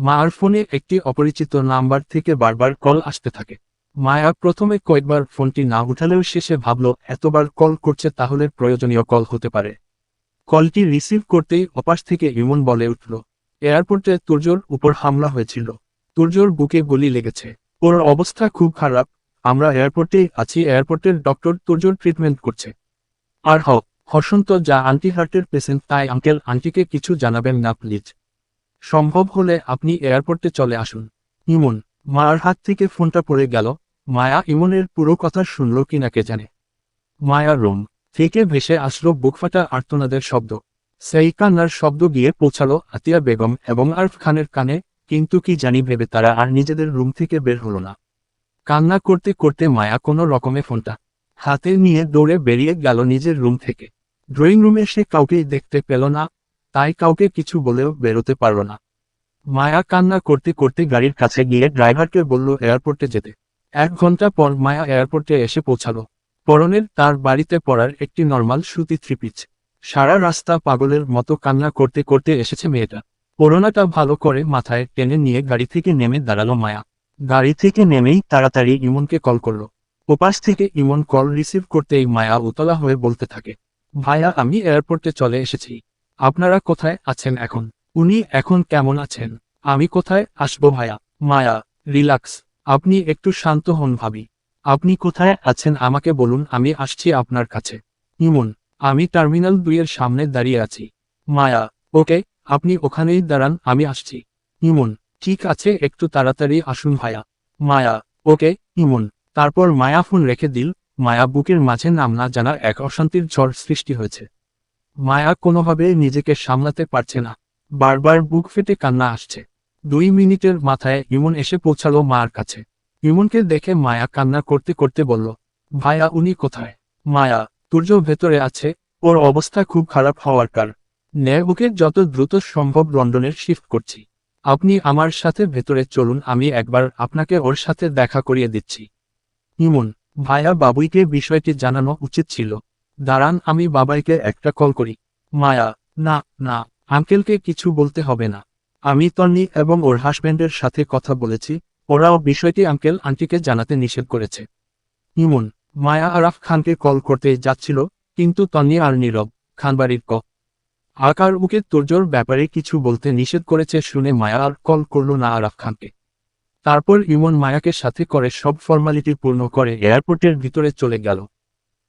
মায়ার ফোনে একটি অপরিচিত নাম্বার থেকে বারবার কল আসতে থাকে। মায়া প্রথমে কয়েকবার ফোনটি না উঠালেও শেষে ভাবল, এতবার কল করছে তাহলে প্রয়োজনীয় কল হতে পারে। কলটি রিসিভ করতেই অপাশ থেকে ইমন বলে উঠল, এয়ারপোর্টে তুর্জোর উপর হামলা হয়েছিল। তুর্জোর বুকে গুলি লেগেছে। ওর অবস্থা খুব খারাপ। আমরা এয়ারপোর্টেই আছি। এয়ারপোর্টের ডক্টর তুর্জোর ট্রিটমেন্ট করছে। আর হ হসন্ত যা আন্টি হার্টের পেশেন্ট, তাই আঙ্কেল আন্টিকে কিছু জানাবেন না, প্লিজ। সম্ভব হলে আপনি এয়ারপোর্টে চলে আসুন। ইমন, মার হাত থেকে ফোনটা পড়ে গেল। মায়া ইমনের পুরো কথা শুনল কিনা কে জানে। মায়া রুম থেকে ভেসে আসলো বুকফাটা আর্তনাদের শব্দ। সেই কান্নার শব্দ গিয়ে পৌঁছালো আতিয়া বেগম এবং আরফ খানের কানে, কিন্তু কি জানি ভেবে তারা আর নিজেদের রুম থেকে বের হলো না। কান্না করতে করতে মায়া কোনো রকমে ফোনটা হাতে নিয়ে দৌড়ে বেরিয়ে গেল নিজের রুম থেকে। ড্রয়িং রুমে সে কাউকেই দেখতে পেল না তাই কাউকে কিছু বলেও বেরোতে পারল না। মায়া কান্না করতে করতে গাড়ির কাছে গিয়ে ড্রাইভারকে বলল, এয়ারপোর্টে যেতে। এক ঘণ্টা পর মায়া এয়ারপোর্টে এসে পৌঁছালো। পরনের তার বাড়িতে পড়ার একটি নর্মাল সুতি থ্রিপিচ। সারা রাস্তা পাগলের মতো কান্না করতে করতে এসেছে মেয়েটা। করোনাটা ভালো করে মাথায় টেনে নিয়ে গাড়ি থেকে নেমে দাঁড়াল মায়া। গাড়ি থেকে নেমেই তাড়াতাড়ি ইমনকে কল করল। ওপাশ থেকে ইমন কল রিসিভ করতেই মায়া উতলা হয়ে বলতে থাকে, ভাইয়া, আমি এয়ারপোর্টে চলে এসেছি। আপনারা কোথায় আছেন এখন? উনি এখন কেমন আছেন? আমি কোথায় আসব ভাইয়া? মায়া, রিল্যাক্স। আপনি একটু শান্ত হন ভাবি। আপনি কোথায় আছেন আমাকে বলুন, আমি আসছি আপনার কাছে। ইমন, আমি টার্মিনাল দুইয়ের সামনে দাঁড়িয়ে আছি। মায়া, ওকে, আপনি ওখানেই দাঁড়ান, আমি আসছি। ইমন, ঠিক আছে, একটু তাড়াতাড়ি আসুন ভাইয়া। মায়া, ওকে, ইমন। তারপর মায়া ফোন রেখে দিল। মায়া বুকের মাঝে নাম না জানা এক অশান্তির ঝড় সৃষ্টি হয়েছে। মায়া কোনোভাবে নিজেকে সামলাতে পারছে না। বারবার বুক ফেটে কান্না আসছে। দুই মিনিটের মাথায় ইমন এসে পৌঁছালো মার কাছে। ইমনকে দেখে মায়া কান্না করতে করতে বলল ভাইয়া উনি কোথায়? মায়া তুর্য ভেতরে আছে, ওর অবস্থা খুব খারাপ হওয়ার কার। নে ওকে যত দ্রুত সম্ভব লন্ডনের শিফট করছি। আপনি আমার সাথে ভেতরে চলুন, আমি একবার আপনাকে ওর সাথে দেখা করিয়ে দিচ্ছি। ইমন ভাইয়া বাবুইকে বিষয়টি জানানো উচিত ছিল। দাঁড়ান, আমি বাবাইকে একটা কল করি। মায়া, না না, আঙ্কেলকে কিছু বলতে হবে না। আমি তন্নি এবং ওর হাজব্যান্ডের সাথে কথা বলেছি, ওরাও বিষয়টি আঙ্কেল আন্টিকে জানাতে নিষেধ করেছে। ইমন, মায়া আরাফ খানকে কল করতে যাচ্ছিল, কিন্তু তন্নি আর নীরব, খানবাড়ির ক। আকার বুকে তোরজোর ব্যাপারে কিছু বলতে নিষেধ করেছে শুনে মায়া আর কল করল না আরাফ খানকে। তারপর ইমন মায়াকে সাথে করে সব ফর্মালিটি পূর্ণ করে এয়ারপোর্টের ভিতরে চলে গেল।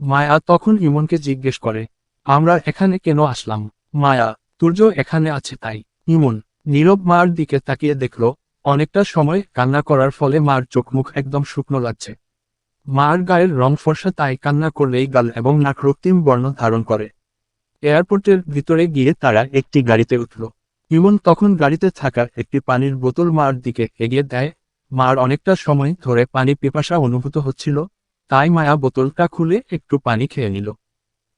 মায়া তখন ইমনকে জিজ্ঞেস করে, আমরা এখানে কেন আসলাম? মায়া, তুর্য এখানে আছে তাই। ইমন নীরব মার দিকে তাকিয়ে দেখল, অনেকটা সময় কান্না করার ফলে মার চোখ মুখ একদম শুকনো লাগছে। মার গায়ের রং ফর্সা তাই কান্না করলেই গাল এবং নাক রক্তিম বর্ণ ধারণ করে। এয়ারপোর্টের ভিতরে গিয়ে তারা একটি গাড়িতে উঠল। ইমন তখন গাড়িতে থাকা একটি পানির বোতল মার দিকে এগিয়ে দেয়। মার অনেকটা সময় ধরে পানি পিপাসা অনুভূত হচ্ছিল। তাই মায়া বোতলটা খুলে একটু পানি খেয়ে নিল।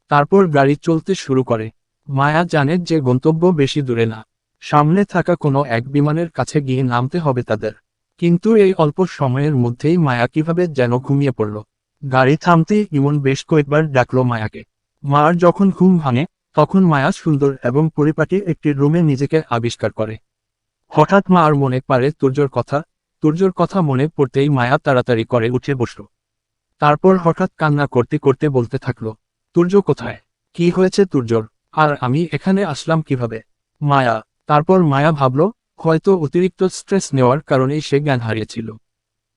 তারপর গাড়ি চলতে শুরু করে। মায়া জানে যে গন্তব্য বেশি দূরে না। সামনে থাকা কোনো এক বিমানের কাছে গিয়ে নামতে হবে তাদের। কিন্তু এই অল্প সময়ের মধ্যেই মায়া কীভাবে যেন ঘুমিয়ে পড়ল। গাড়ি থামতে ইমন বেশ কয়েকবার ডাকলো মায়াকে। মার যখন ঘুম ভাঙে, তখন মায়া সুন্দর এবং পরিপাটি একটি রুমে নিজেকে আবিষ্কার করে। হঠাৎ মার মনে পারে তুর্যর কথা। তুর্যর কথা মনে পড়তেই মায়া তাড়াতাড়ি করে উঠে বসল। তারপর হঠাৎ কান্না করতে করতে বলতে থাকল, তুর্য কোথায়? কি হয়েছে তুর্যর আর আমি এখানে আসলাম কীভাবে? মায়া। তারপর মায়া ভাবল, হয়তো অতিরিক্ত স্ট্রেস নেওয়ার কারণেই সে জ্ঞান হারিয়েছিল।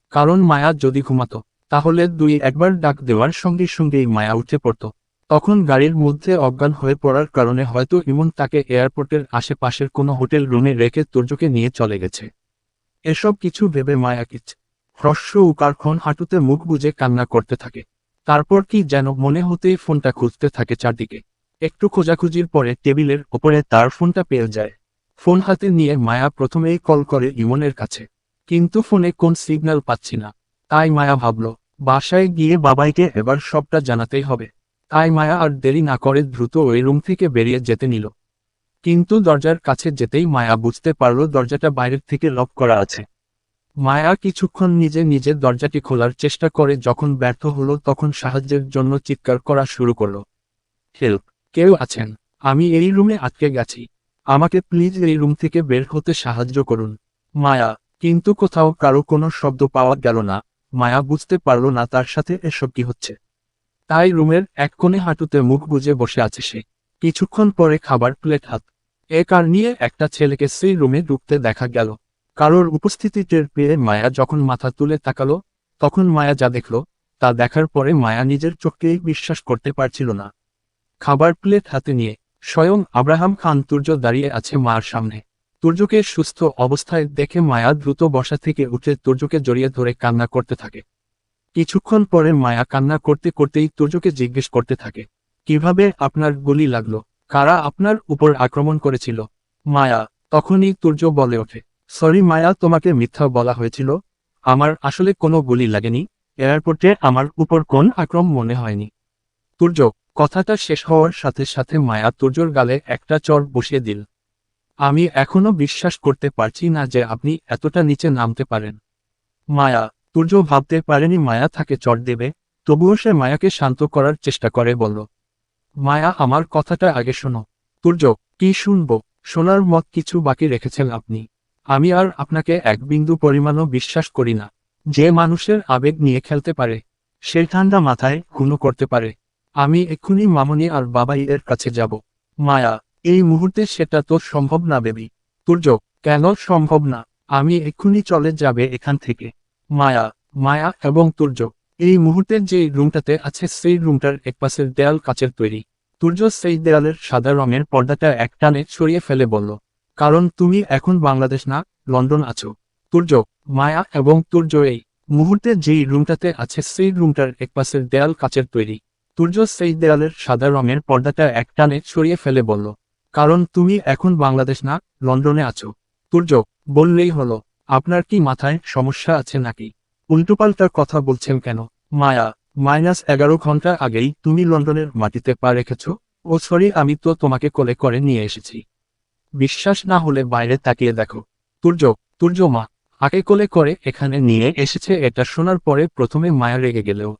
কারণ মায়া যদি ঘুমাতো, তাহলে দুই একবার ডাক দেওয়ার সঙ্গে সঙ্গেই মায়া উঠে পড়ত। তখন গাড়ির মধ্যে অজ্ঞান হয়ে পড়ার কারণে হয়তো ইমন তাকে এয়ারপোর্টের আশেপাশের কোনো হোটেল রুমে রেখে তুর্যকে নিয়ে চলে গেছে। এসব কিছু ভেবে মায়া কিচ হ্রস্ব উকারক্ষণ হাঁটুতে মুখ বুজে কান্না করতে থাকে। তারপর কি যেন মনে হতেই ফোনটা খুঁজতে থাকে চারদিকে। একটু খোঁজাখুঁজির পরে টেবিলের ওপরে তার ফোনটা পেয়ে যায়। ফোন হাতে নিয়ে মায়া প্রথমেই কল করে ইমনের কাছে। কিন্তু ফোনে কোন সিগন্যাল পাচ্ছি না। তাই মায়া ভাবল, বাসায় গিয়ে বাবাইকে এবার সবটা জানাতেই হবে। তাই মায়া আর দেরি না করে দ্রুত ওই রুম থেকে বেরিয়ে যেতে নিল। কিন্তু দরজার কাছে যেতেই মায়া বুঝতে পারল দরজাটা বাইরের থেকে লক করা আছে। মায়া কিছুক্ষণ নিজে নিজে দরজাটি খোলার চেষ্টা করে যখন ব্যর্থ হলো তখন সাহায্যের জন্য চিৎকার করা শুরু করল। হেল্প। কেউ আছেন? আমি এই রুমে আটকে গেছি। আমাকে প্লিজ এই রুম থেকে বের হতে সাহায্য করুন। মায়া কিন্তু কোথাও কারও কোনো শব্দ পাওয়া গেল না। মায়া বুঝতে পারল না তার সাথে এসব কি হচ্ছে। তাই রুমের এক কোণে হাঁটুতে মুখ বুজে বসে আছে সে। কিছুক্ষণ পরে খাবার প্লেট হাত। এ কার নিয়ে একটা ছেলেকে সেই রুমে ঢুকতে দেখা গেল। কারোর উপস্থিতি টের পেয়ে মায়া যখন মাথা তুলে তাকালো, তখন মায়া যা দেখল, তা দেখার পরে মায়া নিজের চোখকেই বিশ্বাস করতে পারছিল না। খাবার প্লেট হাতে নিয়ে স্বয়ং আব্রাহাম খান তুর্য দাঁড়িয়ে আছে মার সামনে। তুর্যকে সুস্থ অবস্থায় দেখে মায়া দ্রুত বসা থেকে উঠে তুর্যকে জড়িয়ে ধরে কান্না করতে থাকে। কিছুক্ষণ পরে মায়া কান্না করতে করতেই তুর্যকে জিজ্ঞেস করতে থাকে, কীভাবে আপনার গুলি লাগল? কারা আপনার উপর আক্রমণ করেছিল? মায়া তখনই তুর্য বলে ওঠে সরি মায়া, তোমাকে মিথ্যা বলা হয়েছিল। আমার আসলে কোনো গুলি লাগেনি। এয়ারপোর্টে আমার উপর কোন আক্রমণ মনে হয়নি। তুর্য কথাটা শেষ হওয়ার সাথে সাথে মায়া তুর্যর গালে একটা চর বসিয়ে দিল। আমি এখনও বিশ্বাস করতে পারছি না যে আপনি এতটা নিচে নামতে পারেন। মায়া তুর্য ভাবতে পারেনি মায়া তাকে চর দেবে। তবুও সে মায়াকে শান্ত করার চেষ্টা করে বলল, মায়া, আমার কথাটা আগে শোনো। তুর্য কি শুনব? শোনার মত কিছু বাকি রেখেছেন আপনি। আমি আর আপনাকে এক বিন্দু পরিমাণও বিশ্বাস করি না। যে মানুষের আবেগ নিয়ে খেলতে পারে, সে ঠান্ডা মাথায় খুনো করতে পারে। আমি এক্ষুনি মামনি আর বাবাই এর কাছে যাব। মায়া, এই মুহূর্তে সেটা তো সম্ভব না বেবি। তুর্য কেন সম্ভব না? আমি এক্ষুনি চলে যাবে এখান থেকে। মায়া মায়া এবং তুর্য এই মুহূর্তে যে রুমটাতে আছে সেই রুমটার একপাশের দেয়াল কাচের তৈরি। তুর্য সেই দেয়ালের সাদা রঙের পর্দাটা একটানে ছড়িয়ে ফেলে বলল কারণ তুমি এখন বাংলাদেশ না, লন্ডন আছো। তুর্য মায়া এবং তুর্য এই মুহূর্তে যেই রুমটাতে আছে সেই রুমটার একপাশের দেয়াল কাচের তৈরি। তুর্য সেই দেয়ালের সাদা রঙের পর্দাটা এক টানে ছড়িয়ে ফেলে বলল, কারণ তুমি এখন বাংলাদেশ না, লন্ডনে আছো। তুর্য বললেই হলো, আপনার কি মাথায় সমস্যা আছে নাকি? উল্টোপাল্টার কথা বলছেন কেন? মায়া, মাইনাস এগারো ঘণ্টা আগেই তুমি লন্ডনের মাটিতে পা রেখেছ? ও সরি, আমি তো তোমাকে কোলে করে নিয়ে এসেছি। বিশ্বাস না হলে বাইরে তাকিয়ে দেখো। তুর্য তুর্য মা আকে কোলে করে এখানে নিয়ে এসেছে এটা শোনার পরে প্রথমে মায়া রেগে গেলেও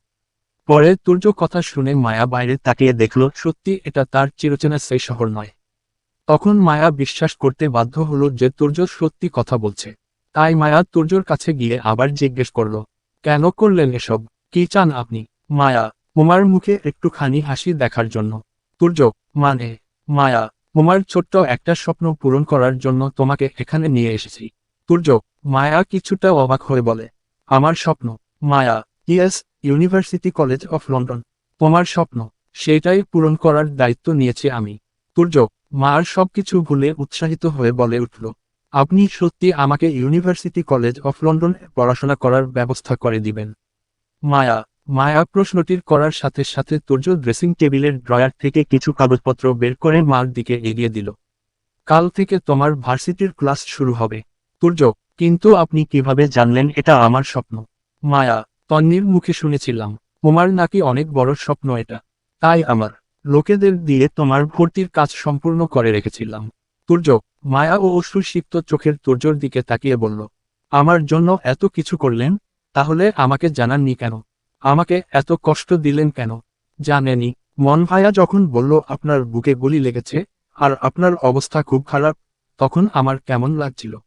পরে তুর্য কথা শুনে মায়া বাইরে তাকিয়ে দেখল, সত্যি এটা তার চিরচেনা সেই শহর নয়। তখন মায়া বিশ্বাস করতে বাধ্য হলো যে তুর্য সত্যি কথা বলছে। তাই মায়া তুর্যর কাছে গিয়ে আবার জিজ্ঞেস করল, কেন করলেন এসব? কি চান আপনি? মায়া, উমার মুখে একটুখানি হাসি দেখার জন্য। তুর্য মানে মায়া উমার ছোট্ট একটা স্বপ্ন পূরণ করার জন্য তোমাকে এখানে নিয়ে এসেছি। তুর্য মায়া কিছুটা অবাক হয়ে বলে, আমার স্বপ্ন, Maya, yes, University College of London. তোমার স্বপ্ন, সেটাই পূরণ করার দায়িত্ব নিয়েছি আমি। তুর্য মার সবকিছু ভুলে উৎসাহিত হয়ে বলে উঠল, আপনি সত্যি আমাকে ইউনিভার্সিটি কলেজ অফ লন্ডনে পড়াশোনা করার ব্যবস্থা করে দিবেন। মায়া মায়া প্রশ্নটির করার সাথে সাথে তুর্য ড্রেসিং টেবিলের ড্রয়ার থেকে কিছু কাগজপত্র বের করে মার দিকে এগিয়ে দিল। কাল থেকে তোমার ভার্সিটির ক্লাস শুরু হবে। তুর্য, কিন্তু আপনি কীভাবে জানলেন এটা আমার স্বপ্ন? মায়া তন্নির মুখে শুনেছিলাম, তোমার নাকি অনেক বড় স্বপ্ন এটা। তাই আমার, লোকেদের দিয়ে তোমার ভর্তির কাজ সম্পূর্ণ করে রেখেছিলাম। তুর্য, মায়া ও অশ্রুসিক্ত চোখের তুর্যর দিকে তাকিয়ে বলল, আমার জন্য এত কিছু করলেন? তাহলে আমাকে জানাননি কেন? আমাকে এত কষ্ট দিলেন কেন? জানেনি মন ভাইয়া যখন বলল, আপনার বুকে গুলি লেগেছে আর আপনার অবস্থা খুব খারাপ, তখন আমার কেমন লাগছিল।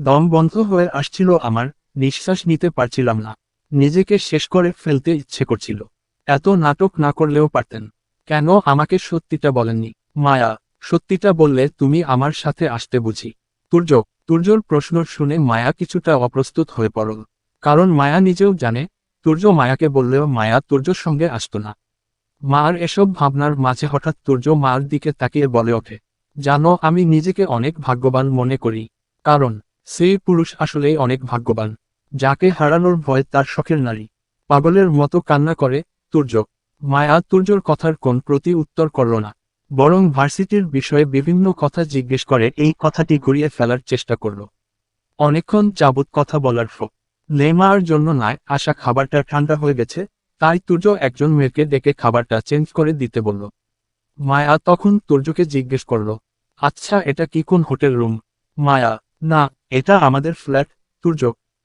দম বন্ধ হয়ে আসছিল আমার, নিঃশ্বাস নিতে পারছিলাম না। নিজেকে শেষ করে ফেলতে ইচ্ছে করছিল। এত নাটক না করলেও পারতেন। কেন আমাকে সত্যিটা বলেননি? মায়া, সত্যিটা বললে তুমি আমার সাথে আসতে বুঝি। তুর্য তুর্যর প্রশ্ন শুনে মায়া কিছুটা অপ্রস্তুত হয়ে পড়ল। কারণ মায়া নিজেও জানে তুর্য মায়াকে বললেও মায়া তুর্যর সঙ্গে আসত না। মার এসব ভাবনার মাঝে হঠাৎ তুর্য মার দিকে তাকিয়ে বলে ওঠে, জানো, আমি নিজেকে অনেক ভাগ্যবান মনে করি। কারণ সেই পুরুষ আসলেই অনেক ভাগ্যবান। যাকে হারানোর ভয় তার শখের নারী। পাগলের মতো কান্না করে তুর্য মায়া তুর্যর কথার কোন প্রতি উত্তর করল না। বরং ভার্সিটির বিষয়ে বিভিন্ন কথা জিজ্ঞেস করে এই কথাটি ঘুরিয়ে ফেলার চেষ্টা করল। অনেকক্ষণ যাবৎ কথা বলার ফোক লেমার জন্য নয় আশা খাবারটা ঠান্ডা হয়ে গেছে, তাই তুর্য একজন মেয়েকে ডেকে খাবারটা চেঞ্জ করে দিতে বলল। মায়া তখন তুর্যকে জিজ্ঞেস করল আচ্ছা এটা কি কোন হোটেল রুম? মায়া, না, এটা আমাদের ফ্ল্যাট, তুর্য,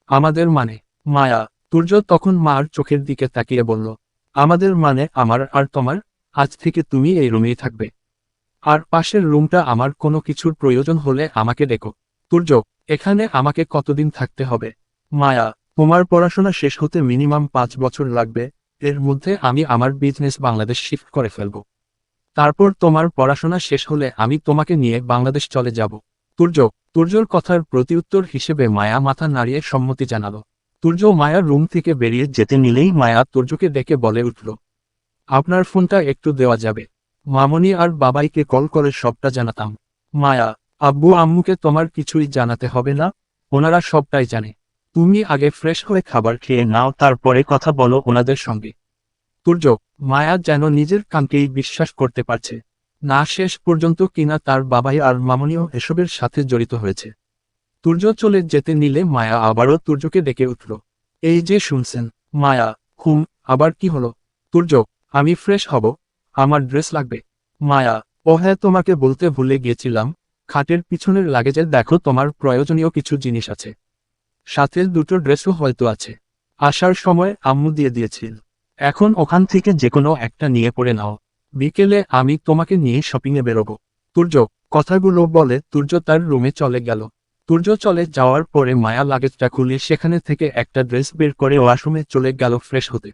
আমাদের মানে। মায়া, তুর্য তখন মার চোখের দিকে তাকিয়ে বলল, আমাদের মানে আমার আর তোমার, আজ থেকে তুমি এই রুমেই থাকবে। আর পাশের রুমটা আমার কোনো কিছুর প্রয়োজন হলে আমাকে ডেকো। তুর্য, এখানে আমাকে কতদিন থাকতে হবে? মায়া, তোমার পড়াশোনা শেষ হতে মিনিমাম পাঁচ বছর লাগবে, এর মধ্যে আমি আমার বিজনেস বাংলাদেশ শিফট করে ফেলব। তারপর তোমার পড়াশোনা শেষ হলে আমি তোমাকে নিয়ে বাংলাদেশ চলে যাব। তুর্য, তুর্যর কথার প্রতিউত্তর হিসেবে মায়া মাথা নাড়িয়ে সম্মতি জানালো। তুর্য মায়ার রুম থেকে বেরিয়ে যেতে নিলেই মায়া তুর্যকে ডেকে বলে উঠল, আপনার ফোনটা একটু দেওয়া যাবে। মামনি আর বাবাইকে কল করে সবটা জানাতাম। মায়া, আব্বু আম্মুকে তোমার কিছুই জানাতে হবে না? ওনারা সবটাই জানে। তুমি আগে ফ্রেশ হয়ে খাবার খেয়ে নাও, তারপরে কথা বলো ওনাদের সঙ্গে। তুর্য মায়া যেন নিজের কানকেই বিশ্বাস করতে পারছে। না শেষ পর্যন্ত কিনা তার বাবাই আর মামনিও এসবের সাথে জড়িত হয়েছে। তুর্য চলে যেতে নিলে মায়া আবারও তুর্যকে ডেকে উঠল। এই যে শুনছেন, মায়া হুম আবার কি হলো? তুর্য আমি ফ্রেশ হব, আমার ড্রেস লাগবে। মায়া, ও হ্যাঁ তোমাকে বলতে ভুলে গিয়েছিলাম, খাটের পিছনের লাগেজে দেখো, তোমার প্রয়োজনীয় কিছু জিনিস আছে। সাথে দুটো ড্রেসও হয়তো আছে। আসার সময় আম্মু দিয়ে দিয়েছিল। এখন ওখান থেকে যে কোনো একটা নিয়ে পড়ে নাও। বিকেলে আমি তোমাকে নিয়ে শপিংয়ে বেরোবো। তুর্য, কথাগুলো বলে তুর্য তার রুমে চলে গেল। তুর্য চলে যাওয়ার পরে মায়া লাগেজটা খুলে সেখানে থেকে একটা ড্রেস বের করে ওয়াশরুমে চলে গেল ফ্রেশ হতে।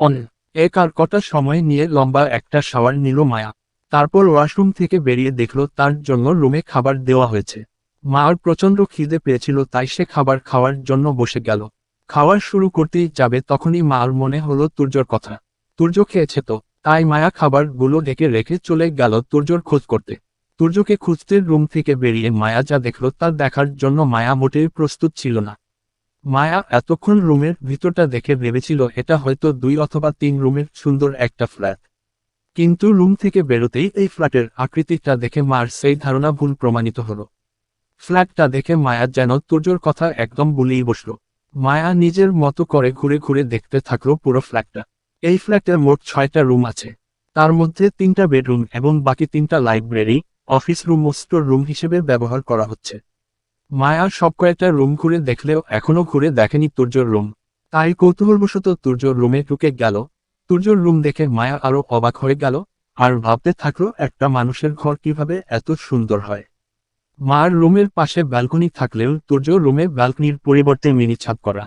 অন এক আর কটা সময় নিয়ে লম্বা একটা শাওয়ার নিল মায়া। তারপর ওয়াশরুম থেকে বেরিয়ে দেখল তার জন্য রুমে খাবার দেওয়া হয়েছে। মার প্রচণ্ড খিদে পেয়েছিল, তাই সে খাবার খাওয়ার জন্য বসে গেল। খাওয়ার শুরু করতেই যাবে তখনই মার মনে হলো তুর্যর কথা। তুর্য খেয়েছে তো, তাই মায়া খাবারগুলো ডেকে রেখে চলে গেল তুর্যর খোঁজ করতে। তুর্যকে খুঁজতে রুম থেকে বেরিয়ে মায়া যা দেখল তা দেখার জন্য মায়া মোটেই প্রস্তুত ছিল না। মায়া এতক্ষণ রুমের ভিতরটা দেখে ভেবেছিল এটা হয়তো দুই অথবা তিন রুমের সুন্দর একটা ফ্ল্যাট। কিন্তু রুম থেকে বেরোতেই এই ফ্ল্যাটের আকৃতিটা দেখে মার সেই ধারণা ভুল প্রমাণিত হলো। ফ্ল্যাটটা দেখে মায়া যেন তুর্যর কথা একদম বলেই বসল। মায়া নিজের মতো করে ঘুরে ঘুরে দেখতে থাকল পুরো ফ্ল্যাটটা। এই ফ্ল্যাটে মোট ছয়টা রুম আছে। তার মধ্যে তিনটা বেডরুম এবং বাকি তিনটা লাইব্রেরি, অফিস রুম ও স্টোর রুম হিসেবে ব্যবহার করা হচ্ছে। মায়া সব কয়েকটা রুম ঘুরে দেখলেও এখনও ঘুরে দেখেনি তুর্যর রুম। তাই কৌতূহলবশত তুর্যর রুমে ঢুকে গেল। তুর্যর রুম দেখে মায়া আরও অবাক হয়ে গেল আর ভাবতে থাকল, একটা মানুষের ঘর কীভাবে এত সুন্দর হয়। মার রুমের পাশে ব্যালকনি থাকলেও তুর্য রুমে ব্যালকনির পরিবর্তে মিনি ছাদ করা।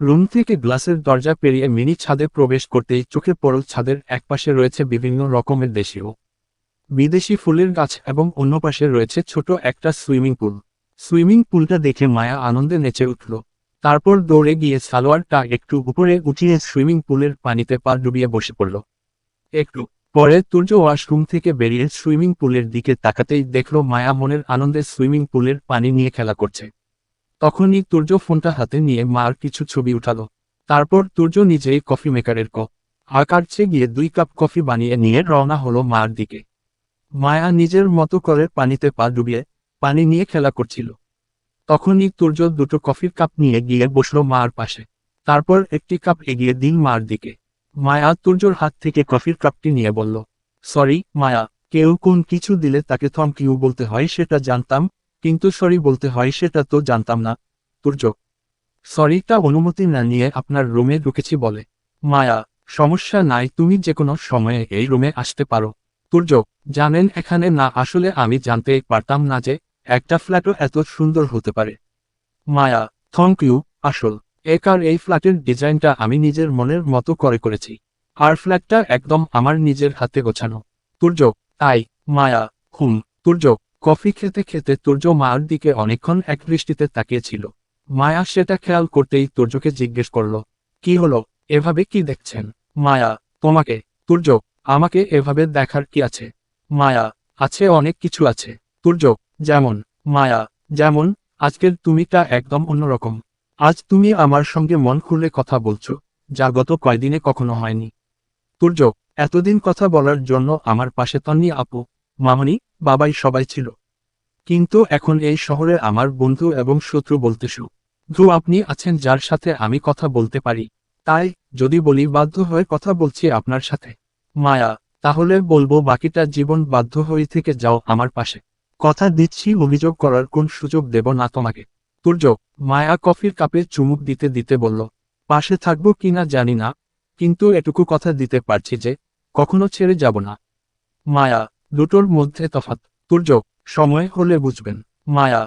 রুম থেকে গ্লাসের দরজা পেরিয়ে মিনি ছাদে প্রবেশ করতেই চোখে পড়ল ছাদের একপাশে রয়েছে বিভিন্ন রকমের দেশীয়। বিদেশি ফুলের গাছ এবং অন্য পাশে রয়েছে ছোট একটা সুইমিং পুল। সুইমিং পুলটা দেখে মায়া আনন্দে নেচে উঠল। তারপর দৌড়ে গিয়ে সালোয়ারটা একটু উপরে উঠিয়ে সুইমিং পুলের পানিতে পা ডুবিয়ে বসে পড়ল। একটু। পরে তুর্য ওয়াশরুম থেকে বেরিয়ে সুইমিং পুলের দিকে তাকাতেই দেখল মায়া মনের আনন্দে সুইমিং পুলের পানি নিয়ে খেলা করছে। তখনই তুর্য ফোনটা হাতে নিয়ে মার কিছু ছবি উঠালো। তারপর তুর্য নিজেই কফি মেকারের কপ আকারছে গিয়ে দুই কাপ কফি বানিয়ে নিয়ে রওনা হলো মার দিকে। মায়া নিজের মতো করে পানিতে পা ডুবিয়ে পানি নিয়ে খেলা করছিল। তখনই তুর্য দুটো কফির কাপ নিয়ে গিয়ে বসল মার পাশে। তারপর একটি কাপ এগিয়ে দিন মার দিকে। মায়া তুর্যর হাত থেকে কফির কাপটি নিয়ে বলল, সরি, মায়া, কেউ কোন কিছু দিলে তাকে থ্যাংক ইউ বলতে হয় সেটা জানতাম, কিন্তু সরি বলতে হয় সেটা তো জানতাম না। তুর্য সরিটা অনুমতি না নিয়ে আপনার রুমে ঢুকেছি বলে। মায়া, সমস্যা নাই, তুমি যে কোনো সময়ে এই রুমে আসতে পারো। তুর্য, জানেন এখানে না আসলে আমি জানতে পারতাম না যে একটা ফ্ল্যাটও এত সুন্দর হতে পারে। মায়া থ্যাংক ইউ আসল। একার এই ফ্ল্যাটের ডিজাইনটা আমি নিজের মনের মতো করে করেছি। আর ফ্ল্যাটটা একদম আমার নিজের হাতে গোছানো। তুর্য, তাই, মায়া হুম তুর্য, কফি খেতে খেতে তুর্য মায়ের দিকে অনেকক্ষণ এক দৃষ্টিতে তাকিয়েছিল। মায়া সেটা খেয়াল করতেই তুর্যকে জিজ্ঞেস করল, কি হলো? এভাবে কি দেখছেন? মায়া, তোমাকে, তুর্য, আমাকে এভাবে দেখার কি আছে? মায়া, আছে অনেক কিছু আছে। তুর্য, যেমন, মায়া, যেমন, আজকের তুমিটা একদম অন্যরকম। আজ তুমি আমার সঙ্গে মন খুলে কথা বলছো, যা গত কয়দিনে কখনো হয়নি। তুর্য এতদিন কথা বলার জন্য আমার পাশে তন্নি আপু, মামনি, বাবাই সবাই ছিল। কিন্তু এখন এই শহরে আমার বন্ধু এবং শত্রু বলতে শু ধু, আপনি আছেন যার সাথে আমি কথা বলতে পারি। তাই, যদি বলি বাধ্য হয়ে কথা বলছি আপনার সাথে। মায়া, তাহলে বলব বাকিটা জীবন বাধ্য হয়ে থেকে যাও আমার পাশে। কথা দিচ্ছি, অভিযোগ করার কোন সুযোগ দেব না তোমাকে। তুর্য মায়া কফির কাপে চুমুক দিতে দিতে বলল, পাশে থাকব কিনা জানি না, কিন্তু এটুকু কথা দিতে পারছি যে, কখনো ছেড়ে যাব না। মায়া, দুটোর মধ্যে তফাত তুর্য সময় হলে বুঝবেন। মায়া